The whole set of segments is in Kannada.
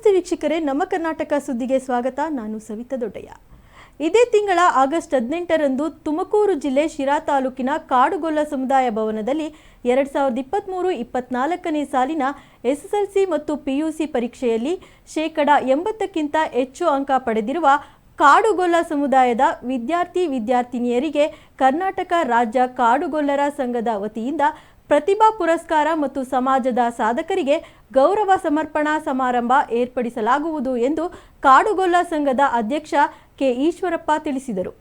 ನಮಸ್ತೆ ವೀಕ್ಷಕರೇ, ನಮ್ಮ ಕರ್ನಾಟಕ ಸುದ್ದಿಗೆ ಸ್ವಾಗತ. ನಾನು ಸವಿತಾ ದೊಡ್ಡಯ್ಯ. ಇದೇ ತಿಂಗಳ ಆಗಸ್ಟ್ ಹದಿನೆಂಟರಂದು ತುಮಕೂರು ಜಿಲ್ಲೆ ಶಿರಾ ತಾಲೂಕಿನ ಕಾಡುಗೊಲ್ಲ ಸಮುದಾಯ ಭವನದಲ್ಲಿ ಎರಡು ಸಾವಿರದ ಇಪ್ಪತ್ತ್ಮೂರು ಇಪ್ಪತ್ನಾಲ್ಕನೇ ಸಾಲಿನ ಎಸ್ಎಸ್ಎಲ್ಸಿ ಮತ್ತು ಪಿಯುಸಿ ಪರೀಕ್ಷೆಯಲ್ಲಿ ಶೇಕಡ ಎಂಬತ್ತಕ್ಕಿಂತ ಹೆಚ್ಚು ಅಂಕ ಪಡೆದಿರುವ ಕಾಡುಗೊಲ್ಲ ಸಮುದಾಯದ ವಿದ್ಯಾರ್ಥಿ ವಿದ್ಯಾರ್ಥಿನಿಯರಿಗೆ ಕರ್ನಾಟಕ ರಾಜ್ಯ ಕಾಡುಗೊಲ್ಲರ ಸಂಘದ ವತಿಯಿಂದ ಪ್ರತಿಭಾ ಪುರಸ್ಕಾರ ಮತ್ತು ಸಮಾಜದ ಸಾಧಕರಿಗೆ ಗೌರವ ಸಮರ್ಪಣಾ ಸಮಾರಂಭ ಏರ್ಪಡಿಸಲಾಗುವುದು ಎಂದು ಕಾಡುಗೊಲ್ಲ ಸಂಘದ ಅಧ್ಯಕ್ಷ ಕೆ ಈಶ್ವರಪ್ಪ ತಿಳಿಸಿದರು.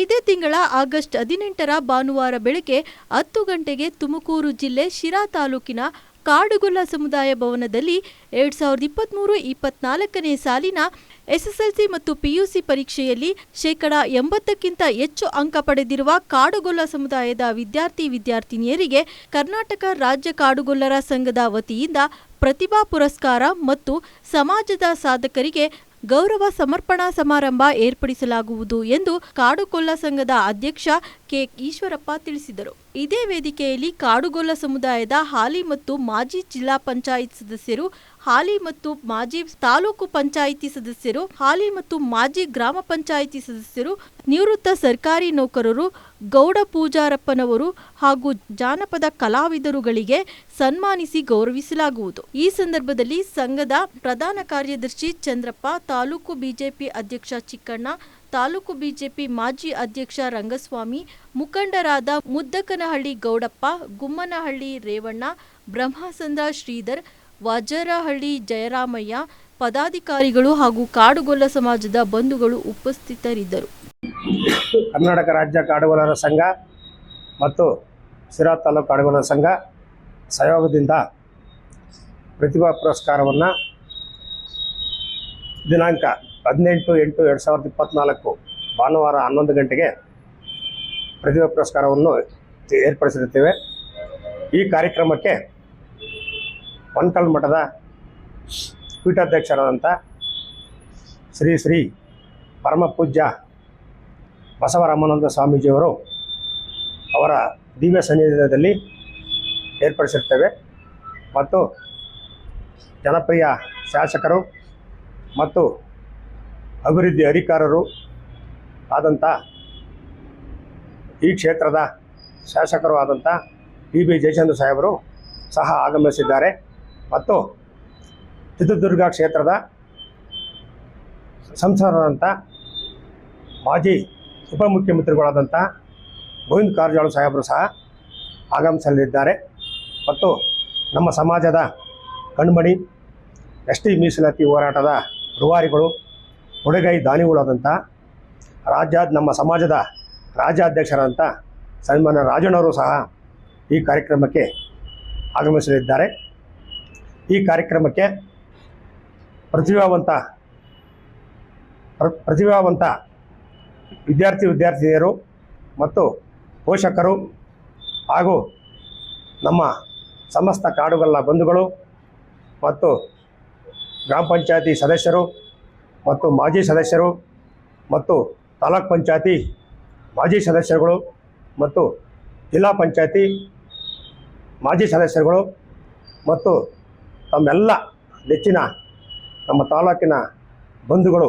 ಇದೇ ತಿಂಗಳ ಆಗಸ್ಟ್ ಹದಿನೆಂಟರ ಭಾನುವಾರ ಬೆಳಗ್ಗೆ ಹತ್ತು ಗಂಟೆಗೆ ತುಮಕೂರು ಜಿಲ್ಲೆ ಶಿರಾ ತಾಲೂಕಿನ ಕಾಡುಗೊಲ್ಲ ಸಮುದಾಯ ಭವನದಲ್ಲಿ ಎರಡ್ ಸಾವಿರದ ಇಪ್ಪತ್ತ್ಮೂರು ಇಪ್ಪತ್ನಾಲ್ಕನೇ ಸಾಲಿನ ಎಸ್ಎಸ್ಎಲ್ಸಿ ಮತ್ತು ಪಿಯುಸಿ ಪರೀಕ್ಷೆಯಲ್ಲಿ ಶೇಕಡ ಎಂಬತ್ತಕ್ಕಿಂತ ಹೆಚ್ಚು ಅಂಕ ಪಡೆದಿರುವ ಕಾಡುಗೊಲ್ಲ ಸಮುದಾಯದ ವಿದ್ಯಾರ್ಥಿ ವಿದ್ಯಾರ್ಥಿನಿಯರಿಗೆ ಕರ್ನಾಟಕ ರಾಜ್ಯ ಕಾಡುಗೊಲ್ಲರ ಸಂಘದ ವತಿಯಿಂದ ಪ್ರತಿಭಾ ಪುರಸ್ಕಾರ ಮತ್ತು ಸಮಾಜದ ಸಾಧಕರಿಗೆ ಗೌರವ ಸಮರ್ಪಣಾ ಸಮಾರಂಭ ಏರ್ಪಡಿಸಲಾಗುವುದು ಎಂದು ಕಾಡುಗೊಲ್ಲ ಸಂಘದ ಅಧ್ಯಕ್ಷ ಕೆ ಈಶ್ವರಪ್ಪ ತಿಳಿಸಿದರು. ಇದೇ ವೇದಿಕೆಯಲ್ಲಿ ಕಾಡುಗೊಲ್ಲ ಸಮುದಾಯದ ಹಾಲಿ ಮತ್ತು ಮಾಜಿ ಜಿಲ್ಲಾ ಪಂಚಾಯತ್ ಸದಸ್ಯರು, ಹಾಲಿ ಮತ್ತು ಮಾಜಿ ತಾಲೂಕು ಪಂಚಾಯಿತಿ ಸದಸ್ಯರು, ಹಾಲಿ ಮತ್ತು ಮಾಜಿ ಗ್ರಾಮ ಪಂಚಾಯಿತಿ ಸದಸ್ಯರು, ನಿವೃತ್ತ ಸರ್ಕಾರಿ ನೌಕರರು, ಗೌಡ ಪೂಜಾರಪ್ಪನವರು ಹಾಗೂ ಜಾನಪದ ಕಲಾವಿದರುಗಳಿಗೆ ಸನ್ಮಾನಿಸಿ ಗೌರವಿಸಲಾಗುವುದು. ಈ ಸಂದರ್ಭದಲ್ಲಿ ಸಂಘದ ಪ್ರಧಾನ ಕಾರ್ಯದರ್ಶಿ ಚಂದ್ರಪ್ಪ, ತಾಲೂಕು ಬಿಜೆಪಿ ಅಧ್ಯಕ್ಷ ಚಿಕ್ಕಣ್ಣ ತಾಲೂಕು ಬಿಜೆಪಿ ಮಾಜಿ ಅಧ್ಯಕ್ಷ ರಂಗಸ್ವಾಮಿ, ಮುಖಂಡರಾದ ಮುದ್ದಕನಹಳ್ಳಿ ಗೌಡಪ್ಪ, ಗುಮ್ಮನಹಳ್ಳಿ ರೇವಣ್ಣ ಬ್ರಹ್ಮಸಂದ್ರ ಶ್ರೀಧರ್, ವಜರಹಳ್ಳಿ ಜಯರಾಮಯ್ಯ, ಪದಾಧಿಕಾರಿಗಳು ಹಾಗೂ ಕಾಡುಗೊಲ್ಲ ಸಮಾಜದ ಬಂಧುಗಳು ಉಪಸ್ಥಿತರಿದ್ದರು. ಕರ್ನಾಟಕ ರಾಜ್ಯ ಕಾಡುಗೊಲ್ಲರ ಸಂಘ ಮತ್ತು ಸಿರಾ ತಾಲೂಕು ಕಾಡುಗೊಲ್ಲರ ಸಂಘ ಸಹಯೋಗದಿಂದ ಪ್ರತಿಭಾ ಪುರಸ್ಕಾರವನ್ನು ದಿನಾಂಕ ಹದಿನೆಂಟು, ಎಂಟು, ಎರಡು ಸಾವಿರದ ಇಪ್ಪತ್ತ್ನಾಲ್ಕು ಭಾನುವಾರ ಹನ್ನೊಂದು ಗಂಟೆಗೆ ಪ್ರತಿಭಾ ಪುರಸ್ಕಾರವನ್ನು ಏರ್ಪಡಿಸಿರುತ್ತೇವೆ. ಈ ಕಾರ್ಯಕ್ರಮಕ್ಕೆ ಹೊನ್ಕಲ್ ಮಠದ ಪೀಠಾಧ್ಯಕ್ಷರಾದಂಥ ಶ್ರೀ ಶ್ರೀ ಪರಮ ಪೂಜ್ಯ ಬಸವರಾಮಾನಂದ ಸ್ವಾಮೀಜಿಯವರು ಅವರ ದಿವ್ಯ ಸನ್ನಿಧಾನದಲ್ಲಿ ಏರ್ಪಡಿಸಿರ್ತೇವೆ ಮತ್ತು ಜನಪ್ರಿಯ ಶಾಸಕರು ಮತ್ತು ಅಭಿವೃದ್ಧಿ ಅಧಿಕಾರರು ಆದಂಥ ಈ ಕ್ಷೇತ್ರದ ಶಾಸಕರು ಆದಂಥ ಡಿ ಬಿ ಜಯಚಂದ್ರ ಸಾಹೇಬರು ಸಹ ಆಗಮಿಸಿದ್ದಾರೆ. ಮತ್ತು ಚಿತ್ರದುರ್ಗ ಕ್ಷೇತ್ರದ ಸಂಸದರಾದಂಥ ಮಾಜಿ ಉಪಮುಖ್ಯಮಂತ್ರಿಗಳಾದಂಥ ಗೋವಿಂದ ಕಾರಜೋಳ ಸಾಹೇಬರು ಸಹ ಆಗಮಿಸಲಿದ್ದಾರೆ. ಮತ್ತು ನಮ್ಮ ಸಮಾಜದ ಕಣ್ಮಣಿ ಎಸ್ ಟಿ ಮೀಸಲಾತಿ ಹೋರಾಟದ ರೂವಾರಿಗಳು ಕೊಡುಗೈ ದಾನಿಗಳಾದಂಥ ರಾಜ್ಯ ನಮ್ಮ ಸಮಾಜದ ರಾಜ್ಯಾಧ್ಯಕ್ಷರಾದಂಥ ಸನ್ಮಾನ್ಯ ರಾಜಣ್ಣವರು ಸಹ ಈ ಕಾರ್ಯಕ್ರಮಕ್ಕೆ ಆಗಮಿಸಲಿದ್ದಾರೆ. ಈ ಕಾರ್ಯಕ್ರಮಕ್ಕೆ ಪ್ರತಿಭಾವಂತ ಪ್ರ- ಪ್ರತಿಭಾವಂತ ವಿದ್ಯಾರ್ಥಿ ವಿದ್ಯಾರ್ಥಿನಿಯರು ಮತ್ತು ಪೋಷಕರು ಹಾಗೂ ನಮ್ಮ ಸಮಸ್ತ ಕಾಡುಗಳ ಬಂಧುಗಳು ಮತ್ತು ಗ್ರಾಮ ಪಂಚಾಯತಿ ಸದಸ್ಯರು ಮತ್ತು ಮಾಜಿ ಸದಸ್ಯರು ಮತ್ತು ತಾಲೂಕ್ ಪಂಚಾಯತಿ ಮಾಜಿ ಸದಸ್ಯರುಗಳು ಮತ್ತು ಜಿಲ್ಲಾ ಪಂಚಾಯತಿ ಮಾಜಿ ಸದಸ್ಯರುಗಳು ಮತ್ತು ತಮ್ಮೆಲ್ಲ ನೆಚ್ಚಿನ ನಮ್ಮ ತಾಲೂಕಿನ ಬಂಧುಗಳು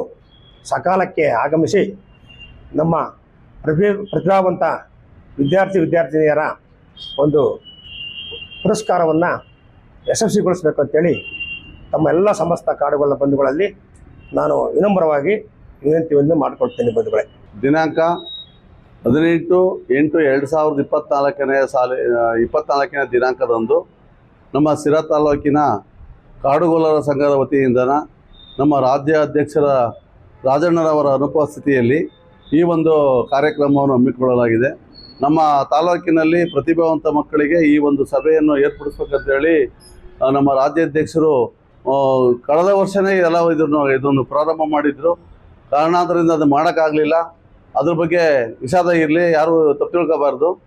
ಸಕಾಲಕ್ಕೆ ಆಗಮಿಸಿ ನಮ್ಮ ಪ್ರತಿ ಪ್ರತಿಭಾವಂತ ವಿದ್ಯಾರ್ಥಿ ವಿದ್ಯಾರ್ಥಿನಿಯರ ಒಂದು ಪುರಸ್ಕಾರವನ್ನು ಯಶಸ್ವಿಗೊಳಿಸಬೇಕು ಅಂತೇಳಿ ತಮ್ಮ ಎಲ್ಲ ಸಮಸ್ತ ಕಾಡುಗಳ ಬಂಧುಗಳಲ್ಲಿ ನಾನು ವಿನಮ್ರವಾಗಿ ವಿನಂತಿಯನ್ನು ಮಾಡಿಕೊಳ್ತೇನೆ ಬಂಧುಗಳೇ. ದಿನಾಂಕ ಹದಿನೆಂಟು ಎಂಟು ಎರಡು ಸಾವಿರದ ಇಪ್ಪತ್ನಾಲ್ಕನೇ ಸಾಲ ಇಪ್ಪತ್ನಾಲ್ಕನೇ ದಿನಾಂಕದಂದು ನಮ್ಮ ಸಿರಾ ತಾಲೂಕಿನ ಕಾಡುಗೋಲರ ಸಂಘದ ವತಿಯಿಂದ ನಮ್ಮ ರಾಜ್ಯ ಅಧ್ಯಕ್ಷರ ರಾಜಣ್ಣರವರ ಅನುಪಸ್ಥಿತಿಯಲ್ಲಿ ಈ ಒಂದು ಕಾರ್ಯಕ್ರಮವನ್ನು ಹಮ್ಮಿಕೊಳ್ಳಲಾಗಿದೆ. ನಮ್ಮ ತಾಲೂಕಿನಲ್ಲಿ ಪ್ರತಿಭಾವಂತ ಮಕ್ಕಳಿಗೆ ಈ ಒಂದು ಸಭೆಯನ್ನು ಏರ್ಪಡಿಸ್ಬೇಕಂತೇಳಿ ಹೇಳಿ ನಮ್ಮ ರಾಜ್ಯಾಧ್ಯಕ್ಷರು ಕಳೆದ ವರ್ಷವೇ ಎಲ್ಲ ಇದನ್ನು ಇದನ್ನು ಪ್ರಾರಂಭ ಮಾಡಿದ್ರು. ಕಾರಣಾಂತರದಿಂದ ಅದು ಮಾಡೋಕ್ಕಾಗಲಿಲ್ಲ. ಅದ್ರ ಬಗ್ಗೆ ವಿಷಾದ ಇರಲಿ, ಯಾರು ತಪ್ಪು ತಿಳ್ಕೋಬಾರ್ದು.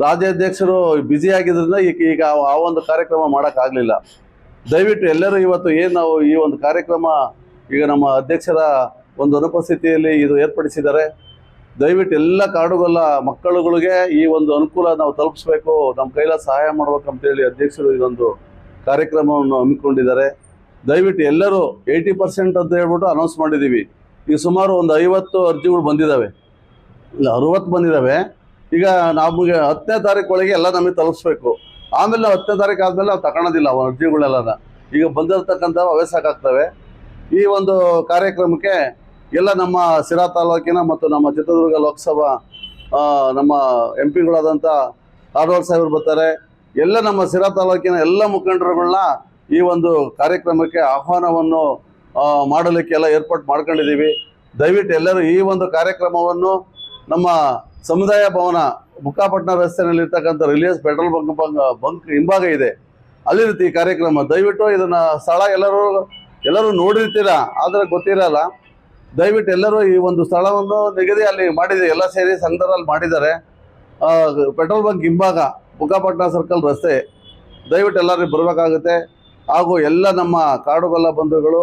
ರಾಜ್ಯಾಧ್ಯಕ್ಷರು ಬ್ಯುಸಿ ಆಗಿದ್ದರಿಂದ ಈಗ ಈಗ ಆ- ಆ ಒಂದು ಕಾರ್ಯಕ್ರಮ ಮಾಡೋಕ್ಕಾಗಲಿಲ್ಲ. ದಯವಿಟ್ಟು ಎಲ್ಲರೂ ಇವತ್ತು ಏನು ನಾವು ಈ ಒಂದು ಕಾರ್ಯಕ್ರಮ ಈಗ ನಮ್ಮ ಅಧ್ಯಕ್ಷರ ಒಂದು ಅನುಪಸ್ಥಿತಿಯಲ್ಲಿ ಇದು ಏರ್ಪಡಿಸಿದ್ದಾರೆ. ದಯವಿಟ್ಟು ಎಲ್ಲ ಕಾಡುಗೊಲ್ಲ ಮಕ್ಕಳುಗಳಿಗೆ ಈ ಒಂದು ಅನುಕೂಲ ನಾವು ತಲುಪಿಸ್ಬೇಕು. ನಮ್ಮ ಕೈಲ ಸಹಾಯ ಮಾಡ್ಬೇಕಂತೇಳಿ ಅಧ್ಯಕ್ಷರು ಇದೊಂದು ಕಾರ್ಯಕ್ರಮವನ್ನು ಹಮ್ಮಿಕೊಂಡಿದ್ದಾರೆ. ದಯವಿಟ್ಟು ಎಲ್ಲರೂ ಏಯ್ಟಿ ಪರ್ಸೆಂಟ್ ಅಂತ ಹೇಳ್ಬಿಟ್ಟು ಅನೌನ್ಸ್ ಮಾಡಿದ್ದೀವಿ ಈಗ ಸುಮಾರು ಒಂದು ಐವತ್ತು ಅರ್ಜಿಗಳು ಬಂದಿದ್ದಾವೆ ಇಲ್ಲ, ಅರುವತ್ತು ಬಂದಿದ್ದಾವೆ ಈಗ ನಮಗೆ ಹತ್ತನೇ ತಾರೀಕು ಒಳಗೆ ಎಲ್ಲ ನಮಗೆ ತಲುಪಿಸ್ಬೇಕು. ಆಮೇಲೆ ಹತ್ತನೇ ತಾರೀಕು ಆದಮೇಲೆ ನಾವು ತಗೊಳೋದಿಲ್ಲ ಅವು ಅರ್ಜಿಗಳೆಲ್ಲನ. ಈಗ ಬಂದಿರತಕ್ಕಂಥ ಅವೇ ಸಾಕಾಗ್ತವೆ. ಈ ಒಂದು ಕಾರ್ಯಕ್ರಮಕ್ಕೆ ಎಲ್ಲ ನಮ್ಮ ಸಿರಾ ತಾಲೂಕಿನ ಮತ್ತು ನಮ್ಮ ಚಿತ್ರದುರ್ಗ ಲೋಕಸಭಾ ನಮ್ಮ ಎಂ ಪಿಗಳಾದಂಥ ಕಾರವಾರ ಸಾಹೇಬರು ಬರ್ತಾರೆ. ಎಲ್ಲ ನಮ್ಮ ಸಿರಾ ತಾಲೂಕಿನ ಎಲ್ಲ ಮುಖಂಡರುಗಳನ್ನ ಈ ಒಂದು ಕಾರ್ಯಕ್ರಮಕ್ಕೆ ಆಹ್ವಾನವನ್ನು ಮಾಡಲಿಕ್ಕೆಲ್ಲ ಏರ್ಪಾಟ್ ಮಾಡ್ಕೊಂಡಿದ್ದೀವಿ. ದಯವಿಟ್ಟು ಎಲ್ಲರೂ ಈ ಒಂದು ಕಾರ್ಯಕ್ರಮವನ್ನು ನಮ್ಮ ಸಮುದಾಯ ಭವನ Bukkapattana ರಸ್ತೆಯಲ್ಲಿರ್ತಕ್ಕಂಥ Reliance petrol bunk bunk bunk ಹಿಂಭಾಗ ಇದೆ. ಅಲ್ಲಿರುತ್ತೆ ಈ ಕಾರ್ಯಕ್ರಮ. ದಯವಿಟ್ಟು ಇದನ್ನು ಸ್ಥಳ ಎಲ್ಲರೂ ಎಲ್ಲರೂ ನೋಡಿರ್ತೀರ? ಆದರೆ ಗೊತ್ತಿರಲ್ಲ. ದಯವಿಟ್ಟು ಎಲ್ಲರೂ ಈ ಒಂದು ಸ್ಥಳವನ್ನು ನಿಗದಿ ಅಲ್ಲಿ ಮಾಡಿದೆ. ಎಲ್ಲ ಸೇರಿ ಸಂಘದಲ್ಲಿ ಮಾಡಿದ್ದಾರೆ. ಪೆಟ್ರೋಲ್ ಬಂಕ್ ಹಿಂಭಾಗ ಬುಕ್ಕಾಪಟ್ಟಣ ಸರ್ಕಲ್ ರಸ್ತೆ. ದಯವಿಟ್ಟು ಎಲ್ಲರೂ ಬರಬೇಕಾಗುತ್ತೆ. ಹಾಗೂ ಎಲ್ಲ ನಮ್ಮ ಕಾಡುಗೊಲ್ಲ ಬಂಧುಗಳು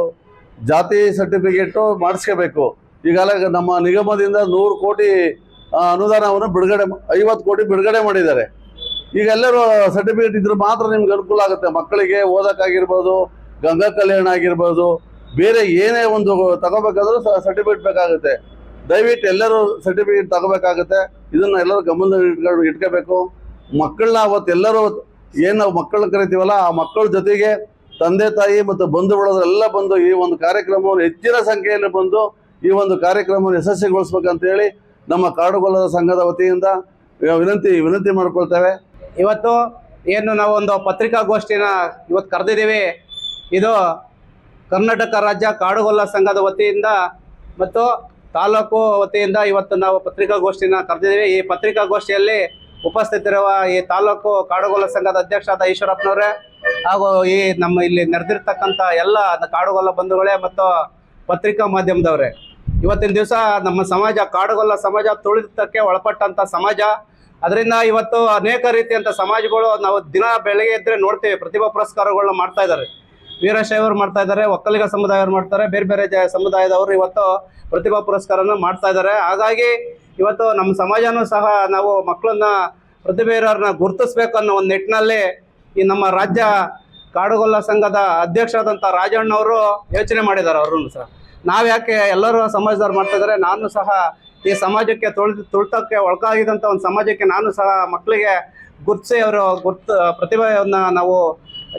ಜಾತಿ ಸರ್ಟಿಫಿಕೇಟು ಮಾಡಿಸ್ಕೋಬೇಕು. ಈಗಾಗಲೇ ನಮ್ಮ ನಿಗಮದಿಂದ ನೂರು ಕೋಟಿ ಅನುದಾನವನ್ನು ಬಿಡುಗಡೆ ಐವತ್ತು ಕೋಟಿ ಬಿಡುಗಡೆ ಮಾಡಿದ್ದಾರೆ. ಈಗ ಎಲ್ಲರೂ ಸರ್ಟಿಫಿಕೇಟ್ ಇದ್ರೆ ಮಾತ್ರ ನಿಮ್ಗೆ ಅನುಕೂಲ ಆಗುತ್ತೆ. ಮಕ್ಕಳಿಗೆ ಓದೋಕ್ಕಾಗಿರ್ಬೋದು, ಗಂಗಾ ಕಲ್ಯಾಣ ಆಗಿರ್ಬೋದು, ಬೇರೆ ಏನೇ ಒಂದು ತಗೋಬೇಕಾದ್ರೂ ಸರ್ಟಿಫಿಕೇಟ್ ಬೇಕಾಗುತ್ತೆ. ದಯವಿಟ್ಟು ಎಲ್ಲರೂ ಸರ್ಟಿಫಿಕೇಟ್ ತಗೋಬೇಕಾಗುತ್ತೆ. ಇದನ್ನು ಎಲ್ಲರೂ ಗಮನ ಇಟ್ಕೊಂಡು ಇಟ್ಕೋಬೇಕು. ಮಕ್ಕಳನ್ನ ಅವತ್ತೆಲ್ಲರೂ ಏನು ನಾವು ಮಕ್ಕಳನ್ನ ಕರಿತೀವಲ್ಲ, ಆ ಮಕ್ಕಳ ಜೊತೆಗೆ ತಂದೆ, ತಾಯಿ ಮತ್ತು ಬಂಧು ಬಳಗರೆಲ್ಲ ಬಂದು ಈ ಒಂದು ಕಾರ್ಯಕ್ರಮವನ್ನು ಹೆಚ್ಚಿನ ಸಂಖ್ಯೆಯಲ್ಲಿ ಬಂದು ಈ ಒಂದು ಕಾರ್ಯಕ್ರಮವನ್ನು ಯಶಸ್ವಿಗೊಳಿಸ್ಬೇಕಂತೇಳಿ ನಮ್ಮ ಕಾಡುಗೊಲ್ಲದ ಸಂಘದ ವತಿಯಿಂದ ವಿನಂತಿ ವಿನಂತಿ ಮಾಡ್ಕೊಳ್ತೇವೆ. ಇವತ್ತು ಏನು ನಾವು ಒಂದು ಪತ್ರಿಕಾಗೋಷ್ಠಿನ ಇವತ್ತು ಕರೆದಿದ್ದೀವಿ. ಇದು ಕರ್ನಾಟಕ ರಾಜ್ಯ ಕಾಡುಗೊಲ್ಲ ಸಂಘದ ವತಿಯಿಂದ ಮತ್ತು ತಾಲೂಕು ವತಿಯಿಂದ ಇವತ್ತು ನಾವು ಪತ್ರಿಕಾಗೋಷ್ಠಿನ ಕರೆದಿದ್ದೀವಿ. ಈ ಪತ್ರಿಕಾಗೋಷ್ಠಿಯಲ್ಲಿ ಉಪಸ್ಥಿತರಿರುವ ಈ ತಾಲೂಕು ಕಾಡುಗೊಲ್ಲ ಸಂಘದ ಅಧ್ಯಕ್ಷರಾದ ಈಶ್ವರಪ್ಪನವರೇ, ಹಾಗೂ ಈ ನಮ್ಮ ಇಲ್ಲಿ ನೆರೆದಿರ್ತಕ್ಕಂಥ ಎಲ್ಲ ಕಾಡುಗೊಲ್ಲ ಬಂಧುಗಳೇ ಮತ್ತು ಪತ್ರಿಕಾ ಮಾಧ್ಯಮದವರೇ. ಇವತ್ತಿನ ದಿವಸ ನಮ್ಮ ಸಮಾಜ ಕಾಡುಗೊಲ್ಲ ಸಮಾಜ ತುಳಿತಕ್ಕೆ ಒಳಪಟ್ಟಂತ ಸಮಾಜ. ಅದರಿಂದ ಇವತ್ತು ಅನೇಕ ರೀತಿಯಂಥ ಸಮಾಜಗಳು ನಾವು ದಿನ ಬೆಳಗ್ಗೆ ಇದ್ದರೆ ನೋಡ್ತೀವಿ. ಪ್ರತಿಭಾ ಪುರಸ್ಕಾರಗಳನ್ನ ಮಾಡ್ತಾ ಇದ್ದಾರೆ. ವೀರಶೈವರು ಮಾಡ್ತಾ ಇದ್ದಾರೆ, ಒಕ್ಕಲಿಗ ಸಮುದಾಯವರು ಮಾಡ್ತಾರೆ, ಬೇರೆ ಬೇರೆ ಸಮುದಾಯದವರು ಇವತ್ತು ಪ್ರತಿಭಾ ಪುರಸ್ಕಾರನ ಮಾಡ್ತಾ ಇದ್ದಾರೆ. ಹಾಗಾಗಿ ಇವತ್ತು ನಮ್ಮ ಸಮಾಜನೂ ಸಹ ನಾವು ಮಕ್ಕಳನ್ನ ಪ್ರತಿಭೆ ಇರೋರನ್ನ ಗುರುತಿಸ್ಬೇಕು ಅನ್ನೋ ಒಂದು ನಿಟ್ಟಿನಲ್ಲಿ ಈ ನಮ್ಮ ರಾಜ್ಯ ಕಾಡುಗೊಲ್ಲ ಸಂಘದ ಅಧ್ಯಕ್ಷರಾದಂಥ ರಾಜಣ್ಣವರು ಯೋಚನೆ ಮಾಡಿದ್ದಾರೆ ಅವರು ಸಹ. ನಾವು ಯಾಕೆ ಎಲ್ಲರೂ ಸಮಾಜದವ್ರು ಮಾಡ್ತಾ ಇದ್ದಾರೆ ನಾನು ಸಹ ಈ ಸಮಾಜಕ್ಕೆ ತುಳಿದು ತುಳಿತಕ್ಕೆ ಒಳಗಾಗಿದ್ದಂಥ ಒಂದು ಸಮಾಜಕ್ಕೆ ನಾನು ಸಹ ಮಕ್ಕಳಿಗೆ ಗುರ್ತಿಸಿ ಅವರು ಗುರ್ತು, ಪ್ರತಿಭೆಯನ್ನು ನಾವು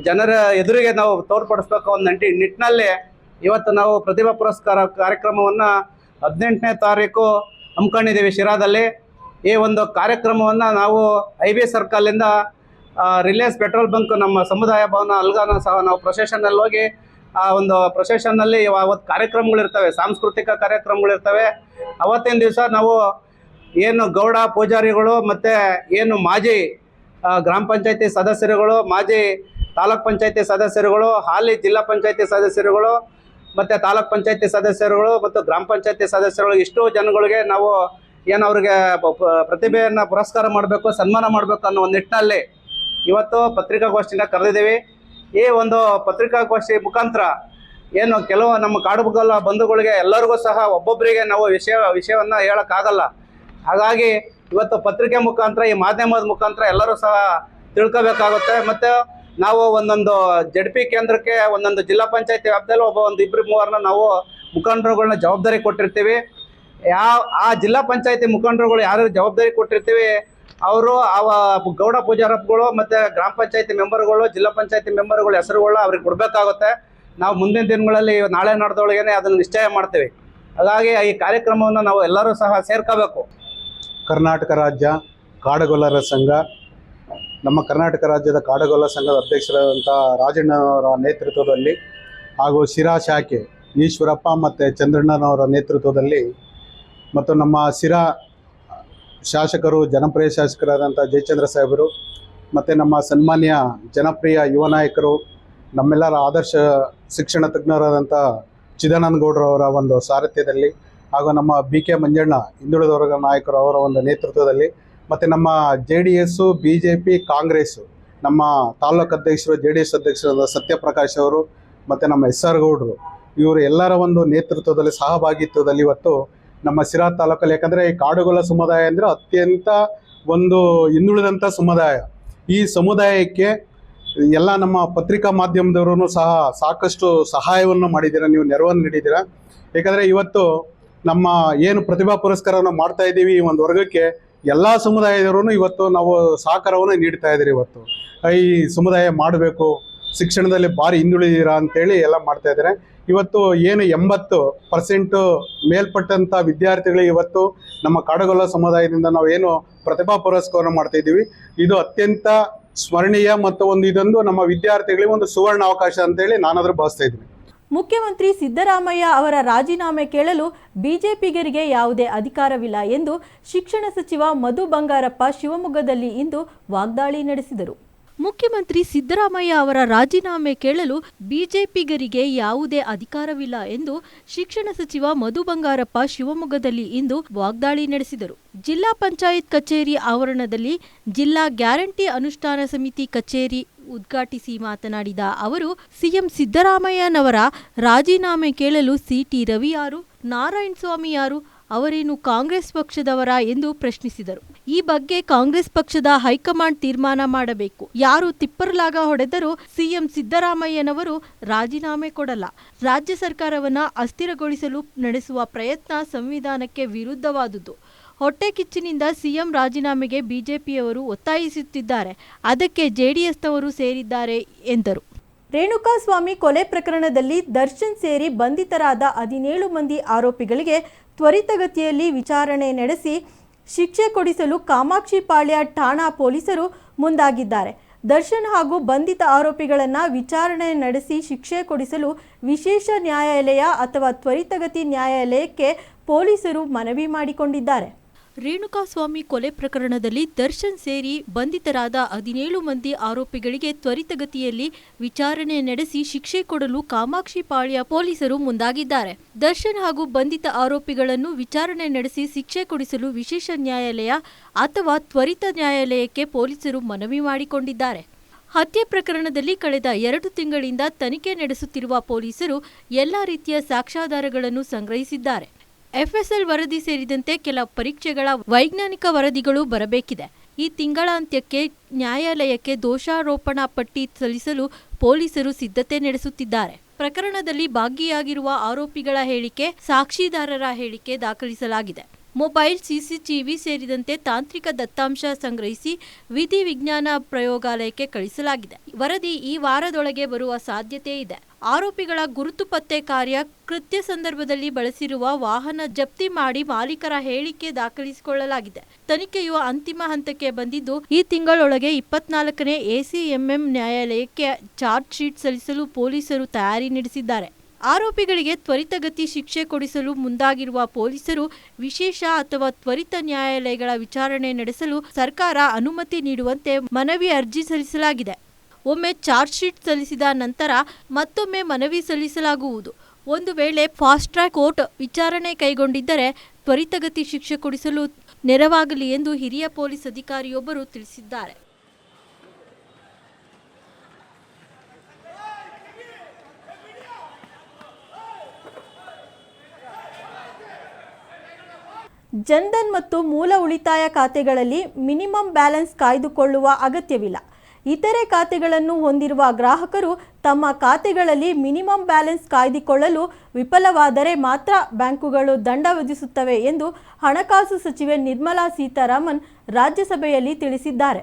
ಜನರ ಎದುರಿಗೆ ನಾವು ತೋರ್ಪಡಿಸ್ಬೇಕು ಒಂದು ನಂಟಿ, ನಿಟ್ಟಿನಲ್ಲಿ ಇವತ್ತು ನಾವು ಪ್ರತಿಭಾ ಪುರಸ್ಕಾರ ಕಾರ್ಯಕ್ರಮವನ್ನು ಹದಿನೆಂಟನೇ ತಾರೀಕು ಹಮ್ಮಿಕೊಂಡಿದ್ದೀವಿ ಶಿರಾದಲ್ಲಿ ಈ ಒಂದು ಕಾರ್ಯಕ್ರಮವನ್ನು ನಾವು ಬಿ ಸರ್ಕಲಿಂದ ರಿಲಯನ್ಸ್ ಪೆಟ್ರೋಲ್ ಬಂಕ್ ನಮ್ಮ ಸಮುದಾಯ ಭವನ ಅಲ್ಗಾನ ಸಹ ನಾವು ಪ್ರೊಸೆಷನಲ್ಲಿ ಹೋಗಿ, ಆ ಒಂದು ಪ್ರೊಸೆಷನ್ನಲ್ಲಿ ಅವತ್ತು ಕಾರ್ಯಕ್ರಮಗಳಿರ್ತವೆ ಸಾಂಸ್ಕೃತಿಕ ಕಾರ್ಯಕ್ರಮಗಳಿರ್ತವೆ ಅವತ್ತಿನ ದಿವಸ ನಾವು ಏನು ಗೌಡ ಪೂಜಾರಿಗಳು ಮತ್ತು ಏನು ಮಾಜಿ ಗ್ರಾಮ ಪಂಚಾಯತಿ ಸದಸ್ಯರುಗಳು, ಮಾಜಿ ತಾಲೂಕ್ ಪಂಚಾಯತಿ ಸದಸ್ಯರುಗಳು, ಹಾಲಿ ಜಿಲ್ಲಾ ಪಂಚಾಯತಿ ಸದಸ್ಯರುಗಳು ಮತ್ತು ತಾಲೂಕ್ ಪಂಚಾಯತಿ ಸದಸ್ಯರುಗಳು ಮತ್ತು ಗ್ರಾಮ ಪಂಚಾಯತಿ ಸದಸ್ಯರುಗಳು ಇಷ್ಟು ಜನಗಳಿಗೆ ನಾವು ಏನು ಅವ್ರಿಗೆ ಪ್ರತಿಭೆಯನ್ನು ಪುರಸ್ಕಾರ ಮಾಡಬೇಕು, ಸನ್ಮಾನ ಮಾಡಬೇಕು ಅನ್ನೋ ಒಂದು ನಿಟ್ಟಿನಲ್ಲಿ ಇವತ್ತು ಪತ್ರಿಕಾಗೋಷ್ಠಿನ ಕರೆದಿದ್ದೀವಿ. ಈ ಒಂದು ಪತ್ರಿಕಾಗೋಷ್ಠಿ ಮುಖಾಂತರ ಏನು ಕೆಲವು ನಮ್ಮ ಕಾಡುಬಗಲ ಬಂಧುಗಳಿಗೆ ಎಲ್ಲರಿಗೂ ಸಹ ಒಬ್ಬೊಬ್ಬರಿಗೆ ನಾವು ವಿಷಯ, ವಿಷಯವನ್ನು ಹೇಳೋಕ್ಕಾಗಲ್ಲ. ಹಾಗಾಗಿ ಇವತ್ತು ಪತ್ರಿಕೆ ಮುಖಾಂತರ, ಈ ಮಾಧ್ಯಮದ ಮುಖಾಂತರ ಎಲ್ಲರೂ ಸಹ ತಿಳ್ಕೋಬೇಕಾಗುತ್ತೆ. ಮತ್ತು ನಾವು ಒಂದೊಂದು ಜಡ್ ಪಿ ಕೇಂದ್ರಕ್ಕೆ, ಒಂದೊಂದು ಜಿಲ್ಲಾ ಪಂಚಾಯತಿ ವ್ಯಾಪ್ತಿಯಲ್ಲಿ ಒಬ್ಬ ಒಂದು ಇಬ್ಬರು ಮೂವರನ್ನ ನಾವು ಮುಖಂಡರುಗಳನ್ನ ಜವಾಬ್ದಾರಿ ಕೊಟ್ಟಿರ್ತೀವಿ. ಯಾವ ಆ ಜಿಲ್ಲಾ ಪಂಚಾಯತಿ ಮುಖಂಡರುಗಳು ಯಾರು ಜವಾಬ್ದಾರಿ ಕೊಟ್ಟಿರ್ತೀವಿ, ಅವರು ಅವ ಗೌಡ ಪೂಜಾರಪ್ಪಗಳು ಮತ್ತು ಗ್ರಾಮ ಪಂಚಾಯತಿ ಮೆಂಬರ್ಗಳು, ಜಿಲ್ಲಾ ಪಂಚಾಯತಿ ಮೆಂಬರ್ಗಳು ಹೆಸರುಗಳನ್ನ ಅವ್ರಿಗೆ ಕೊಡಬೇಕಾಗುತ್ತೆ. ನಾವು ಮುಂದಿನ ದಿನಗಳಲ್ಲಿ ನಾಳೆ ನಡೆದೊಳಗೇನೆ ಅದನ್ನು ನಿಶ್ಚಯ ಮಾಡ್ತೀವಿ. ಹಾಗಾಗಿ ಈ ಕಾರ್ಯಕ್ರಮವನ್ನು ನಾವು ಎಲ್ಲರೂ ಸಹ ಸೇರ್ಕೋಬೇಕು. ಕರ್ನಾಟಕ ರಾಜ್ಯ ಕಾಡುಗೊಲ್ಲರ ಸಂಘ ನಮ್ಮ ಕರ್ನಾಟಕ ರಾಜ್ಯದ ಕಾಡುಗೊಲ್ಲ ಸಂಘದ ಅಧ್ಯಕ್ಷರಾದಂಥ ರಾಜಣ್ಣವರ ನೇತೃತ್ವದಲ್ಲಿ ಹಾಗೂ ಶಿರಾ ಶಾಖೆ ಈಶ್ವರಪ್ಪ ಮತ್ತು ಚಂದ್ರಣ್ಣನವರ ನೇತೃತ್ವದಲ್ಲಿ ಮತ್ತು ನಮ್ಮ ಶಿರಾ ಶಾಸಕರು, ಜನಪ್ರಿಯ ಶಾಸಕರಾದಂಥ ಜಯಚಂದ್ರ ಸಾಹೇಬರು ಮತ್ತು ನಮ್ಮ ಸನ್ಮಾನ್ಯ ಜನಪ್ರಿಯ ಯುವ ನಾಯಕರು, ನಮ್ಮೆಲ್ಲರ ಆದರ್ಶ ಶಿಕ್ಷಣ ತಜ್ಞರಾದಂಥ ಚಿದಾನಂದ ಗೌಡ್ರವರ ಒಂದು ಸಾರಥ್ಯದಲ್ಲಿ ಹಾಗೂ ನಮ್ಮ ಬಿ ಕೆ ಮಂಜಣ್ಣ ಹಿಂದುಳಿದ ವರ್ಗ ನಾಯಕರು ಅವರ ಒಂದು ನೇತೃತ್ವದಲ್ಲಿ ಮತ್ತು ನಮ್ಮ J D S B J P Congress ನಮ್ಮ ತಾಲೂಕು ಅಧ್ಯಕ್ಷರು ಜೆ ಡಿ ಎಸ್ ಅಧ್ಯಕ್ಷರಾದ ಸತ್ಯಪ್ರಕಾಶ್ ಅವರು ಮತ್ತು ನಮ್ಮ ಎಸ್ ಆರ್ ಗೌಡರು, ಇವರು ಎಲ್ಲರ ಒಂದು ನೇತೃತ್ವದಲ್ಲಿ ಸಹಭಾಗಿತ್ವದಲ್ಲಿ ಇವತ್ತು ನಮ್ಮ ಸಿರಾ ತಾಲೂಕಲ್ಲಿ. ಯಾಕಂದರೆ ಈ ಕಾಡುಗೊಲ್ಲ ಸಮುದಾಯ ಅಂದರೆ ಅತ್ಯಂತ ಒಂದು ಹಿಂದುಳಿದಂಥ ಸಮುದಾಯ. ಈ ಸಮುದಾಯಕ್ಕೆ ಎಲ್ಲ ನಮ್ಮ ಪತ್ರಿಕಾ ಮಾಧ್ಯಮದವರು ಸಹ ಸಾಕಷ್ಟು ಸಹಾಯವನ್ನು ಮಾಡಿದ್ದೀರಾ, ನೀವು ನೆರವನ್ನು ನೀಡಿದ್ದೀರಾ? ಯಾಕಂದರೆ ಇವತ್ತು ನಮ್ಮ ಏನು ಪ್ರತಿಭಾ ಪುರಸ್ಕಾರವನ್ನು ಮಾಡ್ತಾ ಇದ್ದೀವಿ ಈ ಒಂದು ವರ್ಗಕ್ಕೆ ಎಲ್ಲ ಸಮುದಾಯದವರು ಇವತ್ತು ನಾವು ಸಹಕಾರವನ್ನು ನೀಡ್ತಾ ಇದ್ದೀರಿ ಇವತ್ತು. ಈ ಸಮುದಾಯ ಮಾಡಬೇಕು, ಶಿಕ್ಷಣದಲ್ಲಿ ಭಾರಿ ಹಿಂದುಳಿದಿರಾ ಅಂತೇಳಿ ಎಲ್ಲ ಮಾಡ್ತಾ ಇದ್ದಾರೆ. ಇವತ್ತು ಏನು ಎಂಬತ್ತು ಪರ್ಸೆಂಟು ಮೇಲ್ಪಟ್ಟಂಥ ವಿದ್ಯಾರ್ಥಿಗಳಿಗೆ ಇವತ್ತು ನಮ್ಮ ಕಾಡಗೊಲ್ಲ ಸಮುದಾಯದಿಂದ ನಾವು ಏನು ಪ್ರತಿಭಾ ಪುರಸ್ಕಾರ ಮಾಡ್ತಾ ಇದು ಅತ್ಯಂತ ಸ್ಮರಣೀಯ ಮತ್ತು ಒಂದು ಇದೊಂದು ನಮ್ಮ ವಿದ್ಯಾರ್ಥಿಗಳಿಗೆ ಒಂದು ಸುವರ್ಣ ಅವಕಾಶ ಅಂತೇಳಿ ನಾನಾದರೂ ಭಾವಿಸ್ತಾ ಇದ್ದೀನಿ. ಮುಖ್ಯಮಂತ್ರಿ ಸಿದ್ದರಾಮಯ್ಯ ಅವರ ರಾಜೀನಾಮೆ ಕೇಳಲು ಬಿಜೆಪಿಗರಿಗೆ ಯಾವುದೇ ಅಧಿಕಾರವಿಲ್ಲ ಎಂದು ಶಿಕ್ಷಣ ಸಚಿವ ಮಧು ಬಂಗಾರಪ್ಪ ಶಿವಮೊಗ್ಗದಲ್ಲಿ ಇಂದು ವಾಗ್ದಾಳಿ ನಡೆಸಿದರು. ಮುಖ್ಯಮಂತ್ರಿ ಸಿದ್ದರಾಮಯ್ಯ ಅವರ ರಾಜೀನಾಮೆ ಕೇಳಲು ಬಿಜೆಪಿಗರಿಗೆ ಯಾವುದೇ ಅಧಿಕಾರವಿಲ್ಲ ಎಂದು ಶಿಕ್ಷಣ ಸಚಿವ ಮಧು ಬಂಗಾರಪ್ಪ ಶಿವಮೊಗ್ಗದಲ್ಲಿ ಇಂದು ವಾಗ್ದಾಳಿ ನಡೆಸಿದರು. ಜಿಲ್ಲಾ ಪಂಚಾಯತ್ ಕಚೇರಿ ಆವರಣದಲ್ಲಿ ಜಿಲ್ಲಾ ಗ್ಯಾರಂಟಿ ಅನುಷ್ಠಾನ ಸಮಿತಿ ಕಚೇರಿ ಉದ್ಘಾಟಿಸಿ ಮಾತನಾಡಿದ ಅವರು, ಸಿಎಂ ಸಿದ್ದರಾಮಯ್ಯನವರ ರಾಜೀನಾಮೆ ಕೇಳಲು ಸಿಟಿ ರವಿ ಯಾರು, ನಾರಾಯಣ ಸ್ವಾಮಿ ಯಾರು, ಅವರೇನು ಕಾಂಗ್ರೆಸ್ ಪಕ್ಷದವರ ಎಂದು ಪ್ರಶ್ನಿಸಿದರು. ಈ ಬಗ್ಗೆ ಕಾಂಗ್ರೆಸ್ ಪಕ್ಷದ ಹೈಕಮಾಂಡ್ ತೀರ್ಮಾನ ಮಾಡಬೇಕು. ಯಾರು ತಿಪ್ಪರ್ಲಾಗ ಹೊಡೆದರೂ ಸಿಎಂ ಸಿದ್ದರಾಮಯ್ಯನವರು ರಾಜೀನಾಮೆ ಕೊಡಲ್ಲ. ರಾಜ್ಯ ಸರ್ಕಾರವನ್ನ ಅಸ್ಥಿರಗೊಳಿಸಲು ನಡೆಸುವ ಪ್ರಯತ್ನ ಸಂವಿಧಾನಕ್ಕೆ ವಿರುದ್ಧವಾದುದು. ಹೊಟ್ಟೆ ಕಿಚ್ಚಿನಿಂದ ಸಿಎಂ ರಾಜೀನಾಮೆಗೆ ಬಿಜೆಪಿಯವರು ಒತ್ತಾಯಿಸುತ್ತಿದ್ದಾರೆ. ಅದಕ್ಕೆ ಜೆಡಿಎಸ್ನವರು ಸೇರಿದ್ದಾರೆ ಎಂದರು. ರೇಣುಕಾಸ್ವಾಮಿ ಕೊಲೆ ಪ್ರಕರಣದಲ್ಲಿ ದರ್ಶನ್ ಸೇರಿ ಬಂಧಿತರಾದ ಹದಿನೇಳು ಮಂದಿ ಆರೋಪಿಗಳಿಗೆ ತ್ವರಿತಗತಿಯಲ್ಲಿ ವಿಚಾರಣೆ ನಡೆಸಿ ಶಿಕ್ಷೆ ಕೊಡಿಸಲು ಕಾಮಾಕ್ಷಿಪಾಳ್ಯ ಠಾಣಾ ಪೊಲೀಸರು ಮುಂದಾಗಿದ್ದಾರೆ. ದರ್ಶನ್ ಹಾಗೂ ಬಂಧಿತ ಆರೋಪಿಗಳನ್ನು ವಿಚಾರಣೆ ನಡೆಸಿ ಶಿಕ್ಷೆ ಕೊಡಿಸಲು ವಿಶೇಷ ನ್ಯಾಯಾಲಯ ಅಥವಾ ತ್ವರಿತಗತಿ ನ್ಯಾಯಾಲಯಕ್ಕೆ ಪೊಲೀಸರು ಮನವಿ ಮಾಡಿಕೊಂಡಿದ್ದಾರೆ. ರೇಣುಕಾಸ್ವಾಮಿ ಕೊಲೆ ಪ್ರಕರಣದಲ್ಲಿ ದರ್ಶನ್ ಸೇರಿ ಬಂಧಿತರಾದ ಹದಿನೇಳು ಮಂದಿ ಆರೋಪಿಗಳಿಗೆ ತ್ವರಿತಗತಿಯಲ್ಲಿ ವಿಚಾರಣೆ ನಡೆಸಿ ಶಿಕ್ಷೆ ಕೊಡಲು ಕಾಮಾಕ್ಷಿಪಾಳ್ಯ ಪೊಲೀಸರು ಮುಂದಾಗಿದ್ದಾರೆ. ದರ್ಶನ್ ಹಾಗೂ ಬಂಧಿತ ಆರೋಪಿಗಳನ್ನು ವಿಚಾರಣೆ ನಡೆಸಿ ಶಿಕ್ಷೆ ಕೊಡಿಸಲು ವಿಶೇಷ ನ್ಯಾಯಾಲಯ ಅಥವಾ ತ್ವರಿತ ನ್ಯಾಯಾಲಯಕ್ಕೆ ಪೊಲೀಸರು ಮನವಿ ಮಾಡಿಕೊಂಡಿದ್ದಾರೆ. ಹತ್ಯೆ ಪ್ರಕರಣದಲ್ಲಿ ಕಳೆದ ಎರಡು ತಿಂಗಳಿಂದ ತನಿಖೆ ನಡೆಸುತ್ತಿರುವ ಪೊಲೀಸರು ಎಲ್ಲ ರೀತಿಯ ಸಾಕ್ಷ್ಯಾಧಾರಗಳನ್ನು ಸಂಗ್ರಹಿಸಿದ್ದಾರೆ. ಎಫ್ಎಸ್ಎಲ್ ವರದಿ ಸೇರಿದಂತೆ ಕೆಲ ಪರೀಕ್ಷೆಗಳ ವೈಜ್ಞಾನಿಕ ವರದಿಗಳು ಬರಬೇಕಿದೆ. ಈ ತಿಂಗಳಾಂತ್ಯಕ್ಕೆ ನ್ಯಾಯಾಲಯಕ್ಕೆ ದೋಷಾರೋಪಣಾ ಪಟ್ಟಿ ಸಲ್ಲಿಸಲು ಪೊಲೀಸರು ಸಿದ್ಧತೆ ನಡೆಸುತ್ತಿದ್ದಾರೆ. ಪ್ರಕರಣದಲ್ಲಿ ಭಾಗಿಯಾಗಿರುವ ಆರೋಪಿಗಳ ಹೇಳಿಕೆ, ಸಾಕ್ಷಿದಾರರ ಹೇಳಿಕೆ ದಾಖಲಿಸಲಾಗಿದೆ. ಮೊಬೈಲ್ ಸಿಸಿಟಿವಿ ಸೇರಿದಂತೆ ತಾಂತ್ರಿಕ ದತ್ತಾಂಶ ಸಂಗ್ರಹಿಸಿ ವಿಧಿ ವಿಜ್ಞಾನ ಪ್ರಯೋಗಾಲಯಕ್ಕೆ ಕಳಿಸಲಾಗಿದೆ. ವರದಿ ಈ ವಾರದೊಳಗೆ ಬರುವ ಸಾಧ್ಯತೆ ಇದೆ. ಆರೋಪಿಗಳ ಗುರುತು ಪತ್ತೆ ಕಾರ್ಯ ಕೃತ್ಯ ಸಂದರ್ಭದಲ್ಲಿ ಬಳಸಿರುವ ವಾಹನ ಜಪ್ತಿ ಮಾಡಿ ಮಾಲೀಕರ ಹೇಳಿಕೆ ದಾಖಲಿಸಿಕೊಳ್ಳಲಾಗಿದೆ. ತನಿಖೆಯು ಅಂತಿಮ ಹಂತಕ್ಕೆ ಬಂದಿದ್ದು, ಈ ತಿಂಗಳೊಳಗೆ ಇಪ್ಪತ್ನಾಲ್ಕನೇ ಎಸಿಎಂಎಂ ನ್ಯಾಯಾಲಯಕ್ಕೆ ಚಾರ್ಜ್ ಶೀಟ್ ಸಲ್ಲಿಸಲು ಪೊಲೀಸರು ತಯಾರಿ ನಡೆಸಿದ್ದಾರೆ. ಆರೋಪಿಗಳಿಗೆ ತ್ವರಿತಗತಿ ಶಿಕ್ಷೆ ಕೊಡಿಸಲು ಮುಂದಾಗಿರುವ ಪೊಲೀಸರು ವಿಶೇಷ ಅಥವಾ ತ್ವರಿತ ನ್ಯಾಯಾಲಯಗಳ ವಿಚಾರಣೆ ನಡೆಸಲು ಸರ್ಕಾರ ಅನುಮತಿ ನೀಡುವಂತೆ ಮನವಿ ಅರ್ಜಿ ಸಲ್ಲಿಸಲಾಗಿದೆ. ಒಮ್ಮೆ ಚಾರ್ಜ್ ಶೀಟ್ ಸಲ್ಲಿಸಿದ ನಂತರ ಮತ್ತೊಮ್ಮೆ ಮನವಿ ಸಲ್ಲಿಸಲಾಗುವುದು. ಒಂದು ವೇಳೆ ಫಾಸ್ಟ್ ಟ್ರ್ಯಾಕ್ ಕೋರ್ಟ್ ವಿಚಾರಣೆ ಕೈಗೊಂಡಿದ್ದರೆ ತ್ವರಿತಗತಿ ಶಿಕ್ಷೆ ಕೊಡಿಸಲು ನೆರವಾಗಲಿ ಎಂದು ಹಿರಿಯ ಪೊಲೀಸ್ ಅಧಿಕಾರಿಯೊಬ್ಬರು ತಿಳಿಸಿದ್ದಾರೆ. ಜನ್ಧನ್ ಮತ್ತು ಮೂಲ ಉಳಿತಾಯ ಖಾತೆಗಳಲ್ಲಿ ಮಿನಿಮಮ್ ಬ್ಯಾಲೆನ್ಸ್ ಕಾಯ್ದುಕೊಳ್ಳುವ ಅಗತ್ಯವಿಲ್ಲ. ಇತರೆ ಖಾತೆಗಳನ್ನು ಹೊಂದಿರುವ ಗ್ರಾಹಕರು ತಮ್ಮ ಖಾತೆಗಳಲ್ಲಿ ಮಿನಿಮಮ್ ಬ್ಯಾಲೆನ್ಸ್ ಕಾಯ್ದುಕೊಳ್ಳಲು ವಿಫಲವಾದರೆ ಮಾತ್ರ ಬ್ಯಾಂಕುಗಳು ದಂಡ ವಿಧಿಸುತ್ತವೆ ಎಂದು ಹಣಕಾಸು ಸಚಿವೆ ನಿರ್ಮಲಾ ಸೀತಾರಾಮನ್ ರಾಜ್ಯಸಭೆಯಲ್ಲಿ ತಿಳಿಸಿದ್ದಾರೆ.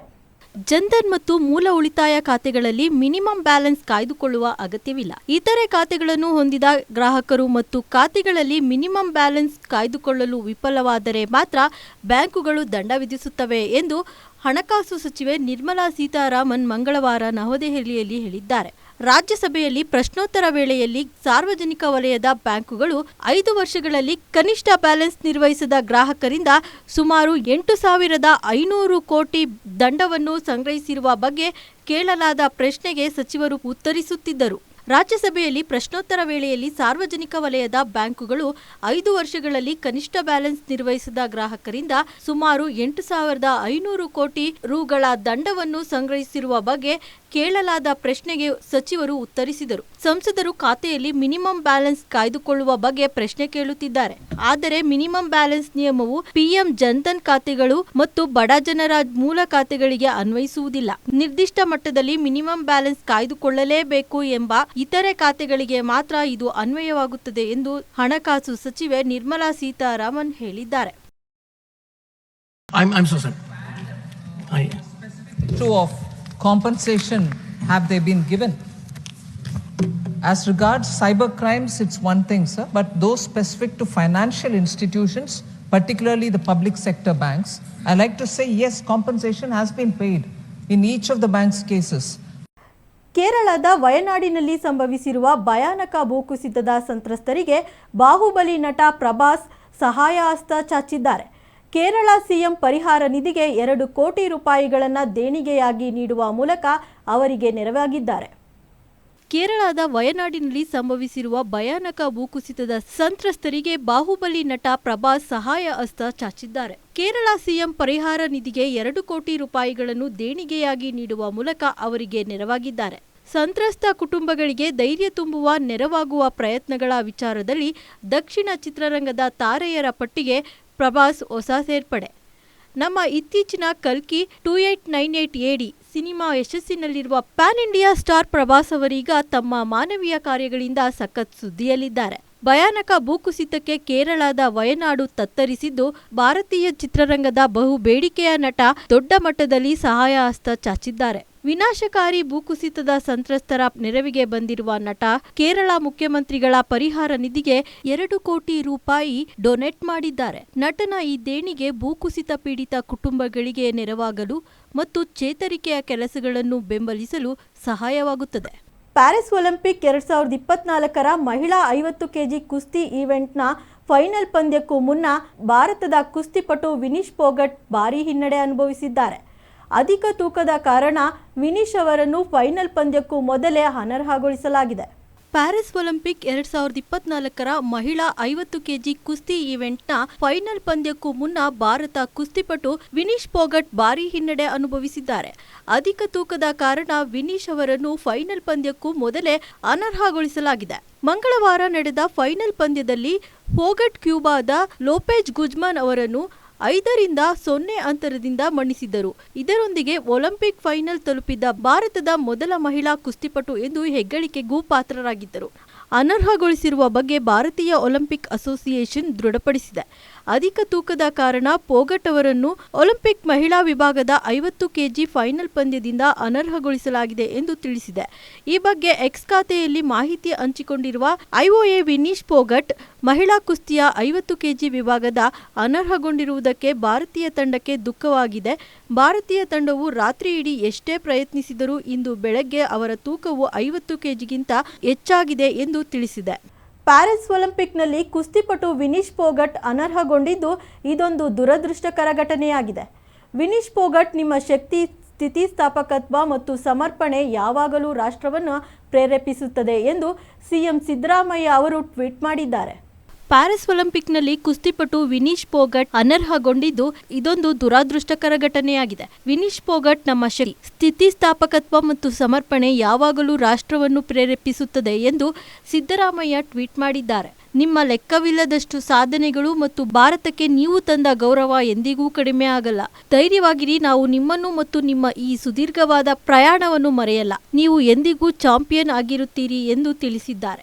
ಜನ್ಧನ್ ಮತ್ತು ಮೂಲ ಉಳಿತಾಯ ಖಾತೆಗಳಲ್ಲಿ ಮಿನಿಮಮ್ ಬ್ಯಾಲೆನ್ಸ್ ಕಾಯ್ದುಕೊಳ್ಳುವ ಅಗತ್ಯವಿಲ್ಲ. ಇತರೆ ಖಾತೆಗಳನ್ನು ಹೊಂದಿದ ಗ್ರಾಹಕರು ಮತ್ತು ಖಾತೆಗಳಲ್ಲಿ ಮಿನಿಮಮ್ ಬ್ಯಾಲೆನ್ಸ್ ಕಾಯ್ದುಕೊಳ್ಳಲು ವಿಫಲವಾದರೆ ಮಾತ್ರ ಬ್ಯಾಂಕುಗಳು ದಂಡ ವಿಧಿಸುತ್ತವೆ ಎಂದು ಹಣಕಾಸು ಸಚಿವೆ ನಿರ್ಮಲಾ ಸೀತಾರಾಮನ್ ಮಂಗಳವಾರ ನವದೆಹಲಿಯಲ್ಲಿ ಹೇಳಿದ್ದಾರೆ. ರಾಜ್ಯಸಭೆಯಲ್ಲಿ ಪ್ರಶ್ನೋತ್ತರ ವೇಳೆಯಲ್ಲಿ ಸಾರ್ವಜನಿಕ ವಲಯದ ಬ್ಯಾಂಕುಗಳು ಐದು ವರ್ಷಗಳಲ್ಲಿ ಕನಿಷ್ಠ ಬ್ಯಾಲೆನ್ಸ್ ನಿರ್ವಹಿಸಿದ ಗ್ರಾಹಕರಿಂದ ಸುಮಾರು ಎಂಟು ಸಾವಿರದ ಐನೂರು ಕೋಟಿ ದಂಡವನ್ನು ಸಂಗ್ರಹಿಸಿರುವ ಬಗ್ಗೆ ಕೇಳಲಾದ ಪ್ರಶ್ನೆಗೆ ಸಚಿವರು ಉತ್ತರಿಸುತ್ತಿದ್ದರು. ರಾಜ್ಯಸಭೆಯಲ್ಲಿ ಪ್ರಶ್ನೋತ್ತರ ವೇಳೆಯಲ್ಲಿ ಸಾರ್ವಜನಿಕ ವಲಯದ ಬ್ಯಾಂಕುಗಳು ಐದು ವರ್ಷಗಳಲ್ಲಿ ಕನಿಷ್ಠ ಬ್ಯಾಲೆನ್ಸ್ ನಿರ್ವಹಿಸಿದ ಗ್ರಾಹಕರಿಂದ ಸುಮಾರು ಎಂಟು ಸಾವಿರದ ಐನೂರು ಕೋಟಿ ರುಗಳ ದಂಡವನ್ನು ಸಂಗ್ರಹಿಸಿರುವ ಬಗ್ಗೆ ಕೇಳಲಾದ ಪ್ರಶ್ನೆಗೆ ಸಚಿವರು ಉತ್ತರಿಸಿದರು. ಸಂಸದರು ಖಾತೆಯಲ್ಲಿ ಮಿನಿಮಂ ಬ್ಯಾಲೆನ್ಸ್ ಕಾಯ್ದುಕೊಳ್ಳುವ ಬಗ್ಗೆ ಪ್ರಶ್ನೆ ಕೇಳುತ್ತಿದ್ದಾರೆ. ಆದರೆ ಮಿನಿಮಂ ಬ್ಯಾಲೆನ್ಸ್ ನಿಯಮವು ಪಿಎಂ ಜನ್ಧನ್ ಖಾತೆಗಳು ಮತ್ತು ಬಡ ಜನರ ಮೂಲ ಖಾತೆಗಳಿಗೆ ಅನ್ವಯಿಸುವುದಿಲ್ಲ. ನಿರ್ದಿಷ್ಟ ಮಟ್ಟದಲ್ಲಿ ಮಿನಿಮಂ ಬ್ಯಾಲೆನ್ಸ್ ಕಾಯ್ದುಕೊಳ್ಳಲೇಬೇಕು ಎಂಬ ಇತರೆ ಖಾತೆಗಳಿಗೆ ಮಾತ್ರ ಇದು ಅನ್ವಯವಾಗುತ್ತದೆ ಎಂದು ಹಣಕಾಸು ಸಚಿವೆ ನಿರ್ಮಲಾ ಸೀತಾರಾಮನ್ ಹೇಳಿದ್ದಾರೆ. I'm, I'm so sorry. I, true of compensation have they been given? As regards cyber crimes, it's one thing, sir, but those specific to financial institutions, particularly the public sector banks, I like to say yes, compensation has been paid in each of the bank's cases. ಕೇರಳದ ವಯನಾಡಿನಲ್ಲಿ ಸಂಭವಿಸಿರುವ ಭಯಾನಕ ಭೂಕುಸಿತದ ಸಂತ್ರಸ್ತರಿಗೆ ಬಾಹುಬಲಿ ನಟ ಪ್ರಭಾಸ್ ಸಹಾಯ ಹಸ್ತ ಚಾಚಿದ್ದಾರೆ ಕೇರಳ ಸಿಎಂ ಪರಿಹಾರ ನಿಧಿಗೆ ಎರಡು ಕೋಟಿ ರೂಪಾಯಿಗಳನ್ನು ದೇಣಿಗೆಯಾಗಿ ನೀಡುವ ಮೂಲಕ ಅವರಿಗೆ ನೆರವಾಗಿದ್ದಾರೆ. ಕೇರಳದ ವಯನಾಡಿನಲ್ಲಿ ಸಂಭವಿಸಿರುವ ಭಯಾನಕ ಭೂಕುಸಿತದ ಸಂತ್ರಸ್ತರಿಗೆ ಬಾಹುಬಲಿ ನಟ ಪ್ರಭಾಸ್ ಸಹಾಯ ಹಸ್ತ ಚಾಚಿದ್ದಾರೆ. ಕೇರಳ ಸಿಎಂ ಪರಿಹಾರ ನಿಧಿಗೆ ಎರಡು ಕೋಟಿ ರೂಪಾಯಿಗಳನ್ನು ದೇಣಿಗೆಯಾಗಿ ನೀಡುವ ಮೂಲಕ ಅವರಿಗೆ ನೆರವಾಗಿದ್ದಾರೆ. ಸಂತ್ರಸ್ತ ಕುಟುಂಬಗಳಿಗೆ ಧೈರ್ಯ ತುಂಬುವ, ನೆರವಾಗುವ ಪ್ರಯತ್ನಗಳ ವಿಚಾರದಲ್ಲಿ ದಕ್ಷಿಣ ಚಿತ್ರರಂಗದ ತಾರೆಯರ ಪಟ್ಟಿಗೆ ಪ್ರಭಾಸ್ ಹೊಸ ಸೇರ್ಪಡೆ. ನಮ್ಮ ಇತ್ತೀಚಿನ ಕಲ್ಕಿ two eight nine eight AD cinema ಯಶಸ್ಸಿನಲ್ಲಿರುವ pan India star Prabhas ಅವರೀಗ ತಮ್ಮ ಮಾನವೀಯ ಕಾರ್ಯಗಳಿಂದ ಸಖತ್ ಸುದ್ದಿಯಲ್ಲಿದ್ದಾರೆ. ಭಯಾನಕ ಭೂಕುಸಿತಕ್ಕೆ ಕೇರಳದ ವಯನಾಡು ತತ್ತರಿಸಿದ್ದು ಭಾರತೀಯ ಚಿತ್ರರಂಗದ ಬಹು ಬೇಡಿಕೆಯ ನಟ ದೊಡ್ಡ ಮಟ್ಟದಲ್ಲಿ ಸಹಾಯ ಹಸ್ತ ಚಾಚಿದ್ದಾರೆ. ವಿನಾಶಕಾರಿ ಭೂಕುಸಿತದ ಸಂತ್ರಸ್ತರ ನೆರವಿಗೆ ಬಂದಿರುವ ನಟ ಕೇರಳ ಮುಖ್ಯಮಂತ್ರಿಗಳ ಪರಿಹಾರ ನಿಧಿಗೆ ಎರಡು ಕೋಟಿ ರೂಪಾಯಿ ಡೊನೇಟ್ ಮಾಡಿದ್ದಾರೆ. ನಟನ ಈ ದೇಣಿಗೆ ಭೂಕುಸಿತ ಪೀಡಿತ ಕುಟುಂಬಗಳಿಗೆ ನೆರವಾಗಲು ಮತ್ತು ಚೇತರಿಕೆಯ ಕೆಲಸಗಳನ್ನು ಬೆಂಬಲಿಸಲು ಸಹಾಯವಾಗುತ್ತದೆ. ಪ್ಯಾರಿಸ್ ಒಲಿಂಪಿಕ್ ಎರಡ್ ಸಾವಿರದ ಇಪ್ಪತ್ನಾಲ್ಕರ ಮಹಿಳಾ ಐವತ್ತು ಕೆಜಿ ಕುಸ್ತಿ ಈವೆಂಟ್ನ ಫೈನಲ್ ಪಂದ್ಯಕ್ಕೂ ಮುನ್ನ ಭಾರತದ ಕುಸ್ತಿಪಟು ವಿನೀಶ್ ಪೋಗಟ್ ಭಾರೀ ಹಿನ್ನಡೆ ಅನುಭವಿಸಿದ್ದಾರೆ. ಅಧಿಕ ತೂಕದ ಕಾರಣ ವಿನೀಶ್ ಅವರನ್ನು ಫೈನಲ್ ಪಂದ್ಯಕ್ಕೂ ಮೊದಲೇ ಅನರ್ಹಗೊಳಿಸಲಾಗಿದೆ. ಪ್ಯಾರಿಸ್ ಒಲಿಂಪಿಕ್ ಎರಡ್ ಸಾವಿರದ ಇಪ್ಪತ್ನಾಲ್ಕರ ಮಹಿಳಾ ಐವತ್ತು ಕೆಜಿ ಕುಸ್ತಿ ಈವೆಂಟ್ನ ಫೈನಲ್ ಪಂದ್ಯಕ್ಕೂ ಮುನ್ನ ಭಾರತ ಕುಸ್ತಿಪಟು ವಿನೀಶ್ ಪೋಗಟ್ ಭಾರೀ ಹಿನ್ನಡೆ ಅನುಭವಿಸಿದ್ದಾರೆ. ಅಧಿಕ ತೂಕದ ಕಾರಣ ವಿನೀಶ್ ಅವರನ್ನು ಫೈನಲ್ ಪಂದ್ಯಕ್ಕೂ ಮೊದಲೇ ಅನರ್ಹಗೊಳಿಸಲಾಗಿದೆ. ಮಂಗಳವಾರ ನಡೆದ ಫೈನಲ್ ಪಂದ್ಯದಲ್ಲಿ ಪೋಗಟ್ ಕ್ಯೂಬಾದ ಲೋಪೇಜ್ ಗುಜ್ಮನ್ ಅವರನ್ನು ಐದರಿಂದ ಸೊನ್ನೆ ಅಂತರದಿಂದ ಮಣಿಸಿದ್ದರು ಇದರೊಂದಿಗೆ ಒಲಿಂಪಿಕ್ ಫೈನಲ್ ತಲುಪಿದ ಭಾರತದ ಮೊದಲ ಮಹಿಳಾ ಕುಸ್ತಿಪಟು ಎಂದು ಹೆಗ್ಗಳಿಕೆಗೂ ಪಾತ್ರರಾಗಿದ್ದರು ಅನರ್ಹಗೊಳಿಸಿರುವ ಬಗ್ಗೆ ಭಾರತೀಯ ಒಲಿಂಪಿಕ್ ಅಸೋಸಿಯೇಷನ್ ದೃಢಪಡಿಸಿದೆ. ಅಧಿಕ ತೂಕದ ಕಾರಣ ಪೋಗಟ್ ಅವರನ್ನು ಒಲಿಂಪಿಕ್ ಮಹಿಳಾ ವಿಭಾಗದ ಐವತ್ತು ಕೆಜಿ ಫೈನಲ್ ಪಂದ್ಯದಿಂದ ಅನರ್ಹಗೊಳಿಸಲಾಗಿದೆ ಎಂದು ತಿಳಿಸಿದೆ. ಈ ಬಗ್ಗೆ ಎಕ್ಸ್ ಖಾತೆಯಲ್ಲಿ ಮಾಹಿತಿ ಹಂಚಿಕೊಂಡಿರುವ ಐಒಎ ವಿನೀಶ್ ಪೋಗಟ್, ಮಹಿಳಾ ಕುಸ್ತಿಯ ಐವತ್ತು ಕೆಜಿ ವಿಭಾಗದ ಅನರ್ಹಗೊಂಡಿರುವುದಕ್ಕೆ ಭಾರತೀಯ ತಂಡಕ್ಕೆ ದುಃಖವಾಗಿದೆ. ಭಾರತೀಯ ತಂಡವು ರಾತ್ರಿ ಇಡೀ ಎಷ್ಟೇ ಪ್ರಯತ್ನಿಸಿದರೂ ಇಂದು ಬೆಳಗ್ಗೆ ಅವರ ತೂಕವು ಐವತ್ತು ಕೆಜಿಗಿಂತ ಹೆಚ್ಚಾಗಿದೆ ಎಂದು ತಿಳಿಸಿದೆ. ಪ್ಯಾರಿಸ್ ಒಲಿಂಪಿಕ್ನಲ್ಲಿ ಕುಸ್ತಿಪಟು ವಿನೀಶ್ ಪೋಗಟ್ ಅನರ್ಹಗೊಂಡಿದ್ದು ಇದೊಂದು ದುರದೃಷ್ಟಕರ ಘಟನೆಯಾಗಿದೆ. ವಿನೀಶ್ ಪೋಗಟ್ ನಿಮ್ಮ ಶಕ್ತಿ, ಸ್ಥಿತಿಸ್ಥಾಪಕತ್ವ ಮತ್ತು ಸಮರ್ಪಣೆ ಯಾವಾಗಲೂ ರಾಷ್ಟ್ರವನ್ನು ಪ್ರೇರೇಪಿಸುತ್ತದೆ ಎಂದು ಸಿಎಂ ಸಿದ್ದರಾಮಯ್ಯ ಅವರು ಟ್ವೀಟ್ ಮಾಡಿದ್ದಾರೆ. ಪ್ಯಾರಿಸ್ ಒಲಿಂಪಿಕ್ನಲ್ಲಿ ಕುಸ್ತಿಪಟು ವಿನೀಶ್ ಪೋಗಟ್ ಅನರ್ಹಗೊಂಡಿದ್ದು ಇದೊಂದು ದುರಾದೃಷ್ಟಕರ ಘಟನೆಯಾಗಿದೆ. ವಿನೀಶ್ ಪೋಗಟ್ ನಮ್ಮ ಶಕ್ತಿ, ಸ್ಥಿತಿಸ್ಥಾಪಕತ್ವ ಮತ್ತು ಸಮರ್ಪಣೆ ಯಾವಾಗಲೂ ರಾಷ್ಟ್ರವನ್ನು ಪ್ರೇರೇಪಿಸುತ್ತದೆ ಎಂದು ಸಿದ್ದರಾಮಯ್ಯ ಟ್ವೀಟ್ ಮಾಡಿದ್ದಾರೆ. ನಿಮ್ಮ ಲೆಕ್ಕವಿಲ್ಲದಷ್ಟು ಸಾಧನೆಗಳು ಮತ್ತು ಭಾರತಕ್ಕೆ ನೀವು ತಂದ ಗೌರವ ಎಂದಿಗೂ ಕಡಿಮೆ ಆಗಲ್ಲ. ಧೈರ್ಯವಾಗಿರಿ, ನಾವು ನಿಮ್ಮನ್ನು ಮತ್ತು ನಿಮ್ಮ ಈ ಸುದೀರ್ಘವಾದ ಪ್ರಯಾಣವನ್ನು ಮರೆಯಲ್ಲ. ನೀವು ಎಂದಿಗೂ ಚಾಂಪಿಯನ್ ಆಗಿರುತ್ತೀರಿ ಎಂದು ತಿಳಿಸಿದ್ದಾರೆ.